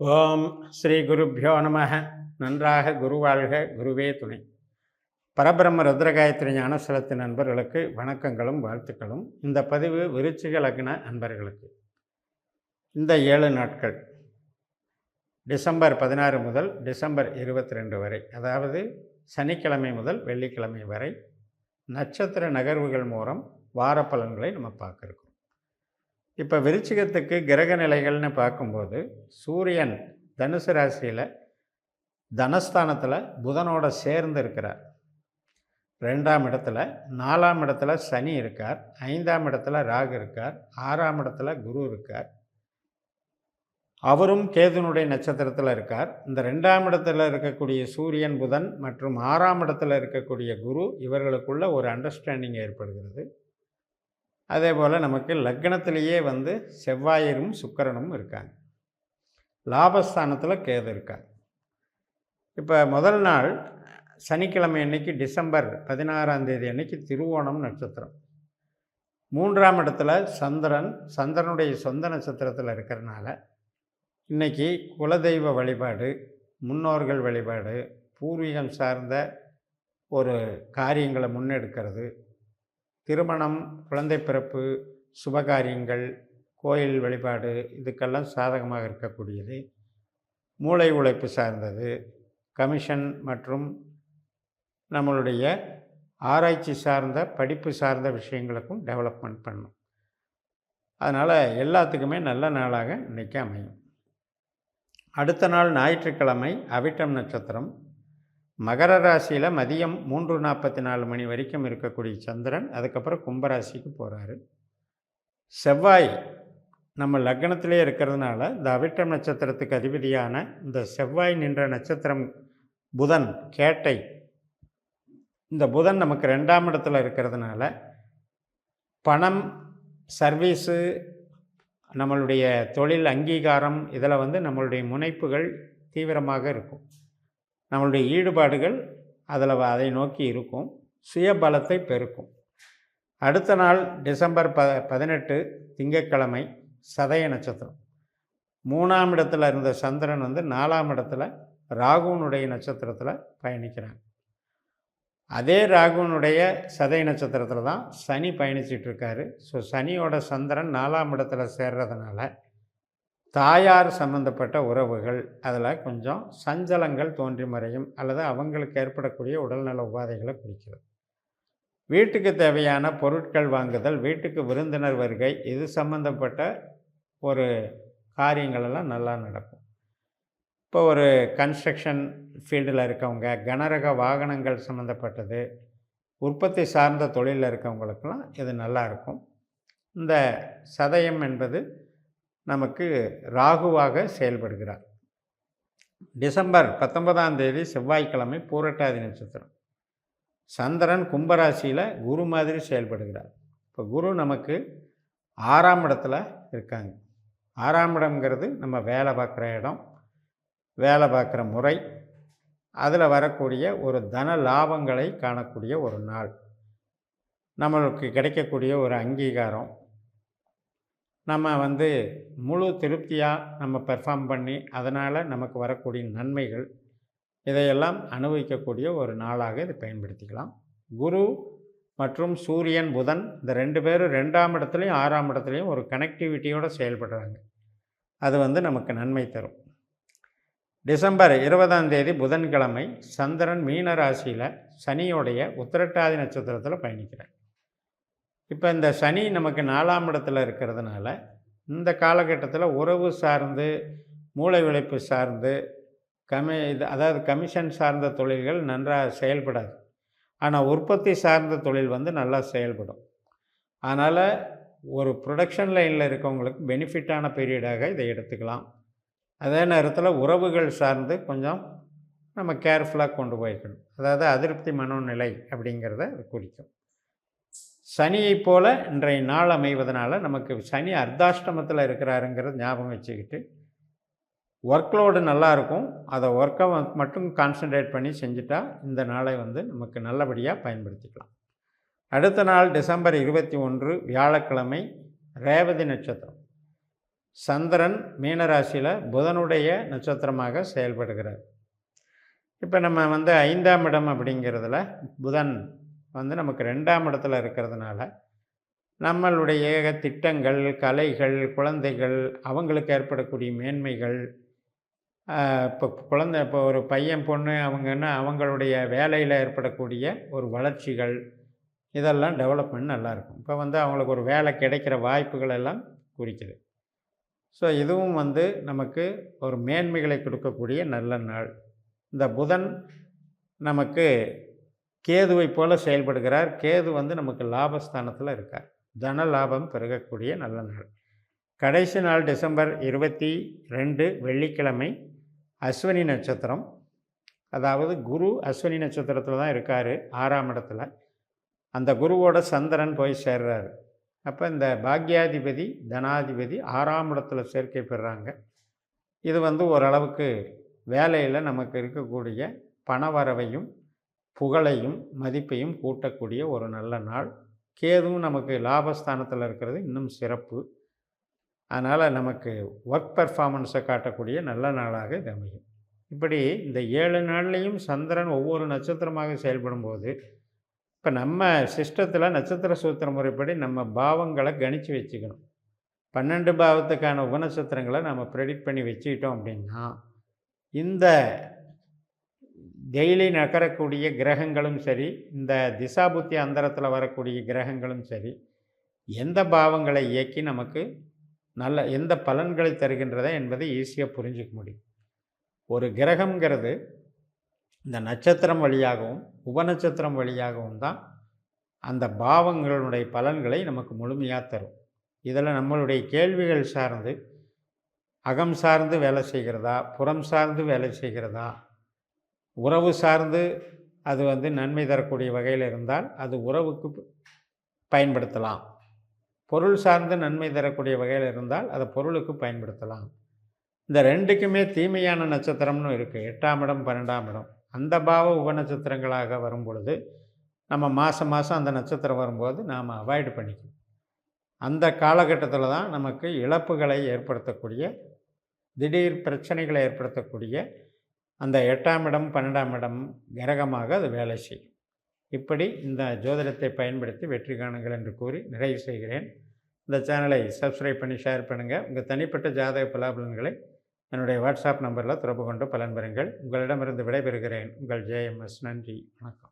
ஓம் ஸ்ரீ குருப்பியோ நம நன்றாக குருவாழ்க குருவே துணை. பரபிரம்ம ருத்ரகாயத்ரி ஞானசலத்து நண்பர்களுக்கு வணக்கங்களும் வாழ்த்துக்களும். இந்த பதிவு விருச்சிக லக்ன நண்பர்களுக்கு இந்த ஏழு நாட்கள் டிசம்பர் பதினாறு முதல் டிசம்பர் இருபத்தி ரெண்டு வரை அதாவது சனிக்கிழமை முதல் வெள்ளிக்கிழமை வரை நட்சத்திர நகர்வுகள் மூலம் வார பலன்களை நம்ம பார்க்குறோம். இப்போ விருச்சிகத்துக்கு கிரக நிலைகள்னு பார்க்கும்போது சூரியன் தனுசு ராசியில் தனஸ்தானத்தில் புதனோட சேர்ந்து இருக்கிறார். ரெண்டாம் இடத்துல நாலாம் இடத்துல சனி இருக்கார் ஐந்தாம் இடத்துல ராகு இருக்கார் ஆறாம் இடத்துல குரு இருக்கார். அவரும் கேதுனுடைய நட்சத்திரத்தில் இருக்கார். இந்த ரெண்டாம் இடத்துல இருக்கக்கூடிய சூரியன் புதன் மற்றும் ஆறாம் இடத்துல இருக்கக்கூடிய குரு இவர்களுக்குள்ள ஒரு அண்டர்ஸ்டாண்டிங் ஏற்படுகிறது. அதே போல் நமக்கு லக்னத்திலேயே வந்து செவ்வாயரும் சுக்கரனும் இருக்காங்க. லாபஸ்தானத்தில் கேது இருக்காங்க இப்போ முதல் நாள் சனிக்கிழமை அன்னைக்கு டிசம்பர் பதினாறாம் தேதி அன்னைக்கு திருவோணம் நட்சத்திரம். மூன்றாம் இடத்துல சந்திரன் சந்திரனுடைய சொந்த நட்சத்திரத்தில் இருக்கிறனால இன்னைக்கு குலதெய்வ வழிபாடு முன்னோர்கள் வழிபாடு பூர்வீகம் சார்ந்த ஒரு காரியங்களை முன்னெடுக்கிறது. திருமணம் குழந்தை பிறப்பு சுபகாரியங்கள் கோயில் வழிபாடு இதுக்கெல்லாம் சாதகமாக இருக்கக்கூடியது. மூளை உழைப்பு சார்ந்தது. கமிஷன் மற்றும் நம்மளுடைய ஆராய்ச்சி சார்ந்த படிப்பு சார்ந்த விஷயங்களுக்கும் டெவலப்மெண்ட் பண்ணும். அதனால் எல்லாத்துக்குமே நல்ல நாளாக இன்றைக்கி அமையும். அடுத்த நாள் ஞாயிற்றுக்கிழமை அவிட்டம் நட்சத்திரம். மகர ராசியில் மதியம் மூன்று நாற்பத்தி நாலு மணி வரைக்கும் இருக்கக்கூடிய சந்திரன் அதுக்கப்புறம் கும்பராசிக்கு போகிறாரு செவ்வாய் நம்ம லக்னத்திலே இருக்கிறதுனால இந்த அவிட்டம் நட்சத்திரத்துக்கு அதிபதியான இந்த செவ்வாய் நின்ற நட்சத்திரம் புதன் கேட்டை இந்த புதன் நமக்கு ரெண்டாம் இடத்துல இருக்கிறதுனால பணம் சர்வீஸு நம்மளுடைய தொழில் அங்கீகாரம் இதில் வந்து நம்மளுடைய முனைப்புகள் தீவிரமாக இருக்கும். நம்மளுடைய ஈடுபாடுகள் அதில் அதை நோக்கி இருக்கும். சுயபலத்தை பெருக்கும். அடுத்த நாள் டிசம்பர் ப பதினெட்டு திங்கட்கிழமை சதய நட்சத்திரம். மூணாம் இடத்துல இருந்த சந்திரன் வந்து நாலாம் இடத்துல ராகுனுடைய நட்சத்திரத்தில் பயணிக்கிறாங்க அதே ராகுனுடைய சதய நட்சத்திரத்தில் தான் சனி பயணிச்சிட்ருக்காரு ஸோ சனியோட சந்திரன் நாலாம் இடத்துல சேர்றதுனால தாயார் சம்பந்தப்பட்ட உறவுகள் அதில் கொஞ்சம் சஞ்சலங்கள் தோன்றி மறையும் அல்லது அவங்களுக்கு ஏற்படக்கூடிய உடல்நல உபாதைகளை குறிக்கிறது. வீட்டுக்கு தேவையான பொருட்கள் வாங்குதல் வீட்டுக்கு விருந்தினர் வருகை இது சம்பந்தப்பட்ட ஒரு காரியங்களெல்லாம் நல்லா நடக்கும். இப்போ ஒரு கன்ஸ்ட்ரக்ஷன் ஃபீல்டில் இருக்கவங்க கனரக வாகனங்கள் சம்மந்தப்பட்டது உற்பத்தி சார்ந்த தொழிலில் இருக்கவங்களுக்கெல்லாம் இது நல்லாயிருக்கும் இந்த சதயம் என்பது நமக்கு ராகுவாக செயல்படுகிறார். டிசம்பர் பத்தொன்பதாம் தேதி செவ்வாய்க்கிழமை பூரட்டாதி நட்சத்திரம். சந்திரன் கும்பராசியில் குரு மாதிரி செயல்படுகிறார். இப்போ குரு நமக்கு ஆறாம் இடத்துல இருக்காங்க. ஆறாம் இடம்ங்கிறது நம்ம வேலை பார்க்குற இடம் வேலை பார்க்குற முறை அதில் வரக்கூடிய ஒரு தன லாபங்களை காணக்கூடிய ஒரு நாள். நம்மளுக்கு கிடைக்கக்கூடிய ஒரு அங்கீகாரம் நம்ம வந்து முழு திருப்தியாக நம்ம பெர்ஃபார்ம் பண்ணி அதனால் நமக்கு வரக்கூடிய நன்மைகள் இதையெல்லாம் அனுபவிக்கக்கூடிய ஒரு நாளாக இதை பயன்படுத்திக்கலாம். குரு மற்றும் சூரியன் புதன் இந்த ரெண்டு பேரும் ரெண்டாம் இடத்துலையும் ஆறாம் இடத்துலையும் ஒரு கனெக்டிவிட்டியோடு செயல்படுறாங்க. அது வந்து நமக்கு நன்மை தரும். டிசம்பர் இருபதாம் தேதி புதன்கிழமை சந்திரன் மீன ராசியில் சனியோடைய உத்திரட்டாதி நட்சத்திரத்தில் பயணிக்கிறார். இப்போ இந்த சனி நமக்கு நாலாம் இடத்துல இருக்கிறதுனால இந்த காலகட்டத்தில் உறவு சார்ந்து மூளை உழைப்பு சார்ந்து கமி இது அதாவது கமிஷன் சார்ந்த தொழில்கள் நன்றாக செயல்படாது. ஆனால் உற்பத்தி சார்ந்த தொழில் வந்து நல்லா செயல்படும். அதனால் ஒரு ப்ரொடக்ஷன் லைனில் இருக்கவங்களுக்கு பெனிஃபிட்டான பீரியடாக இதை எடுத்துக்கலாம். அதே நேரத்தில் உறவுகள் சார்ந்து கொஞ்சம் நம்ம கேர்ஃபுல்லாக கொண்டு போய்க்கணும். அதாவது அதிருப்தி மனோநிலை அப்படிங்கிறத அது குறிக்கும். சனியைப் போல இன்றைய நாள் அமைவதனால நமக்கு சனி அர்த்தாஷ்டமத்தில் இருக்கிறாருங்கிறத ஞாபகம் வச்சுக்கிட்டு ஒர்க்லோடு நல்லாயிருக்கும் அதை ஒர்க்கை மட்டும் கான்சன்ட்ரேட் பண்ணி செஞ்சுட்டா இந்த நாளை வந்து நமக்கு நல்லபடியாக பயன்படுத்திக்கலாம். அடுத்த நாள் டிசம்பர் இருபத்தி ஒன்று வியாழக்கிழமை ரேவதி நட்சத்திரம். சந்திரன் மீனராசியில் புதனுடைய நட்சத்திரமாக செயல்படுகிறார். இப்போ நம்ம வந்து ஐந்தாம் இடம் அப்படிங்கிறதுல புதன் வந்து நமக்கு ரெண்டாம் இடத்துல இருக்கிறதுனால நம்மளுடைய திட்டங்கள் கலைகள் குழந்தைகள் அவங்களுக்கு ஏற்படக்கூடிய மேன்மைகள் இப்போ குழந்தை இப்போ ஒரு பையன் பொண்ணு அவங்கன்னா அவங்களுடைய வேலையில் ஏற்படக்கூடிய ஒரு வளர்ச்சிகள் இதெல்லாம் டெவலப்மெண்ட் நல்லாயிருக்கும் இப்போ வந்து அவங்களுக்கு ஒரு வேலை கிடைக்கிற வாய்ப்புகள் எல்லாம் குறிக்குது. ஸோ இதுவும் வந்து நமக்கு ஒரு மேன்மைகளை கொடுக்கக்கூடிய நல்ல நாள். இந்த புதன் நமக்கு கேதுவை போல செயல்படுகிறார். கேது வந்து நமக்கு லாபஸ்தானத்தில் இருக்கார். தன லாபம் பெருகக்கூடிய நல்ல நாள். கடைசி நாள் டிசம்பர் இருபத்தி ரெண்டு வெள்ளிக்கிழமை அஸ்வினி நட்சத்திரம். அதாவது குரு அஸ்வினி நட்சத்திரத்தில் தான் இருக்கார் ஆறாம் இடத்துல. அந்த குருவோட சந்திரன் போய் சேர்றாரு. அப்போ இந்த பாக்யாதிபதி தனாதிபதி ஆறாம் இடத்துல சேர்க்கை பெறுறாங்க இது வந்து ஓரளவுக்கு வேலையில் நமக்கு இருக்கக்கூடிய பணவரவையும் புகழையும் மதிப்பையும் கூட்டக்கூடிய ஒரு நல்ல நாள். கேதுவும் நமக்கு லாபஸ்தானத்தில் இருக்கிறது இன்னும் சிறப்பு. அதனால் நமக்கு ஒர்க் பர்ஃபார்மன்ஸை காட்டக்கூடிய நல்ல நாளாக இது அமையும். இப்படி இந்த ஏழு நாள்லேயும் சந்திரன் ஒவ்வொரு நட்சத்திரமாக செயல்படும்போது இப்போ நம்ம சிஸ்டத்தில் நட்சத்திர சூத்திர முறைப்படி நம்ம பாவங்களை கணித்து வச்சுக்கணும். பன்னெண்டு பாவத்துக்கான உபநட்சத்திரங்களை நம்ம ப்ரெடிக்ட் பண்ணி வச்சுக்கிட்டோம் அப்படின்னா இந்த டெய்லி நகரக்கூடிய கிரகங்களும் சரி இந்த திசாபுத்தி அந்தரத்தில் வரக்கூடிய கிரகங்களும் சரி எந்த பாவங்களை இயக்கி நமக்கு நல்ல எந்த பலன்களை தருகின்றதா என்பதை ஈஸியாக புரிஞ்சிக்க முடியும். ஒரு கிரகங்கிறது இந்த நட்சத்திரம் வழியாகவும் உபநட்சத்திரம் வழியாகவும் தான் அந்த பாவங்களுடைய பலன்களை நமக்கு முழுமையாக தரும். இதில் நம்மளுடைய கேள்விகள் சார்ந்து அகம் சார்ந்து வேலை செய்கிறதா புறம் சார்ந்து வேலை செய்கிறதா உறவு சார்ந்து அது வந்து நன்மை தரக்கூடிய வகையில் இருந்தால் அது உறவுக்கு பயன்படுத்தலாம். பொருள் சார்ந்து நன்மை தரக்கூடிய வகையில் இருந்தால் அதை பொருளுக்கு பயன்படுத்தலாம். இந்த ரெண்டுக்குமே தீமையான நட்சத்திரம்னு இருக்குது எட்டாம் இடம் பன்னெண்டாம் இடம். அந்த பாவ உபநட்சத்திரங்களாக வரும் பொழுது நம்ம மாதம் மாதம் அந்த நட்சத்திரம் வரும்போது நாம் அவாய்டு பண்ணிக்கணும். அந்த காலகட்டத்தில் தான் நமக்கு இழப்புகளை ஏற்படுத்தக்கூடிய திடீர் பிரச்சனைகளை ஏற்படுத்தக்கூடிய அந்த எட்டாம் இடம் பன்னெண்டாம் இடம் கிரகமாக அது வேலை செய்யும். இப்படி இந்த ஜோதிடத்தை பயன்படுத்தி வெற்றி காணுங்கள் என்று கூறி நிறைவு செய்கிறேன். இந்த சேனலை சப்ஸ்கிரைப் பண்ணி ஷேர் பண்ணுங்கள் உங்கள் தனிப்பட்ட ஜாதக பலாபலன்களை என்னுடைய வாட்ஸ்அப் நம்பரில் தொடர்பு கொண்டு பலன் பெறுங்கள். உங்களிடமிருந்து விடைபெறுகிறேன். உங்கள் ஜேஎம்எஸ் நன்றி. வணக்கம்.